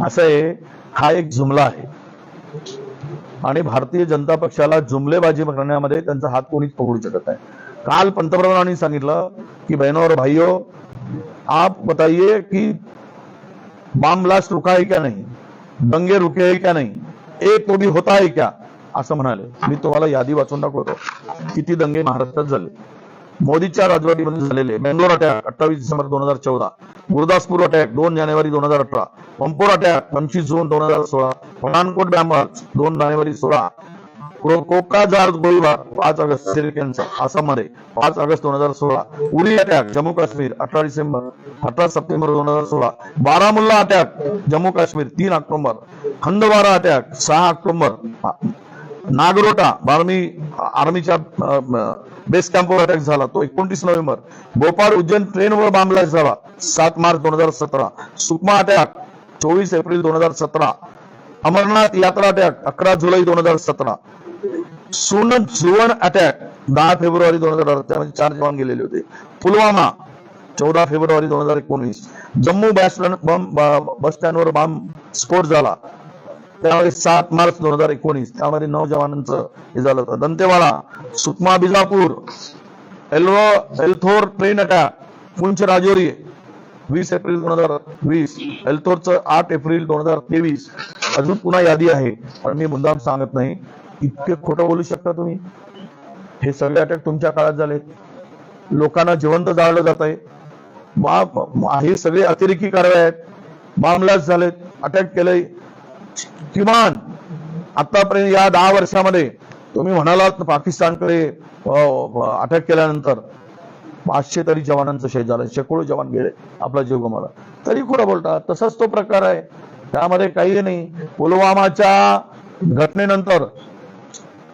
असं आहे हा एक जुमला आहे. आणि भारतीय जनता पक्षाला जुमलेबाजी करण्यामध्ये त्यांचा हात कोणीच पकडू शकत नाही. काल पंतप्रधानांनी सांगितलं की बहनों और भाइयों आप बताइए कि बॉम्ब ब्लास्ट रुका है क्या नाही? दंगे रुके है क्या नाही? एक कोणी होता है क्या? असं म्हणाले. मी तुम्हाला यादी वाचून दाखवतो. किती दंगे महाराष्ट्रात झाले. मोदीच्या राजवटीमध्ये झालेले बेंगलोर अटॅक अठ्ठावीस डिसेंबर दोन हजार चौदा गुरुदासपूर अटॅक दोन जानेवारी दोन हजार अठरा पंपोर अटॅक पंचवीस जून दोन हजार सोळा पठाणकोट बॅम्बर्स दोन जानेवारी सोळा कोकाजार गोळीबार पाच ऑगस्ट श्रीलंकेचा आसाममध्ये पाच ऑगस्ट दोन हजार सोळा उरी अटॅक जम्मू काश्मीर अठरा डिसेंबर अठरा सप्टेंबर दोन हजार सोळा बारामुल्ला अटॅक जम्मू काश्मीर तीन ऑक्टोबर खंडवारा अटॅक सहा ऑक्टोबर नागरोटा आर्मी आर्मीच्या बेस कॅम्पवर अटॅक झाला. तो एकोणतीस नोव्हेंबर. भोपाळ उज्जैन ट्रेनवर बांबलाच झाला. सात मार्च दोन हजार सतरा. सुकमा अटॅक चोवीस एप्रिल दोन हजार सतरा. अमरनाथ यात्रा अटॅक अकरा जुलै दोन हजार सतरा. सुन सुवर्ण अटॅक दहा फेब्रुवारी दोन हजार त्यामध्ये म्हणजे चार जवान गेलेले होते. पुलवामा चौदा फेब्रुवारी दोन हजार एकोणीस जम्मू बस बस स्टँडवर बॉम्ब स्फोट झाला. त्यावेळी सात मार्च दोन हजार एकोणीस त्यामध्ये नऊ जवानांचं हे झालं होतं. दंतेवाडा सुकमा बिजापूर एल्वो एल्थोर ट्रेन अटॅक पुंछ राजौरी वीस एप्रिल दोन हजार वीस एल्थोरचं आठ एप्रिल दोन हजार तेवीस. अजून पुन्हा यादी आहे पण मी मुद्दाम सांगत नाही. इतके खोटं बोलू शकता तुम्ही? हे सगळे अटॅक तुमच्या काळात झाले लोकांना जिवंत जाळलं जात आहे. हे सगळे अतिरेकी कारवाया आहेत. बॉम्बलास्ट झालेत. अटॅक केलंय. किमान आतापर्यंत या दहा वर्षामध्ये तुम्ही म्हणालात पाकिस्तानकडे अटक केल्यानंतर पाचशे तरी जवानांचं शहीद झालं शेकडो जवान गेले आपला जीव गमावला. तरी खोटं बोलतात तसाच तो प्रकार आहे. त्यामध्ये काही नाही. पुलवामाच्या घटनेनंतर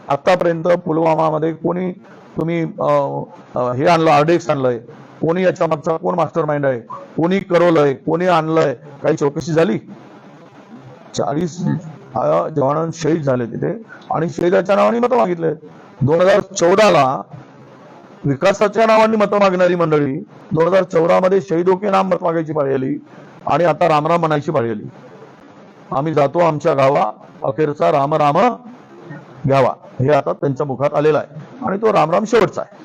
आतापर्यंत पुलवामामध्ये कोणी तुम्ही हे आणलं आर्डेक्स आणलंय. कोणी याच्या मागचा कोण मास्टर माइंड आहे? कोणी करवलंय? कोणी आणलंय? काही चौकशी झाली? चाळीस जवान शहीद झाले तिथे. आणि शहीदाच्या नावाने मतं मागितले. दोन हजार चौदाला विकासाच्या नावाने मतं मागणारी मंडळी दोन हजार चौदा मध्ये शहीदो के नाम मत मागायची पाळी आली आणि आता रामराम म्हणायची पाळी आली. आम्ही जातो आमच्या गावा अखेरचा राम राम घ्यावा. हे आता त्यांच्या मुखात आलेला आहे. आणि तो रामराम शेवटचा आहे.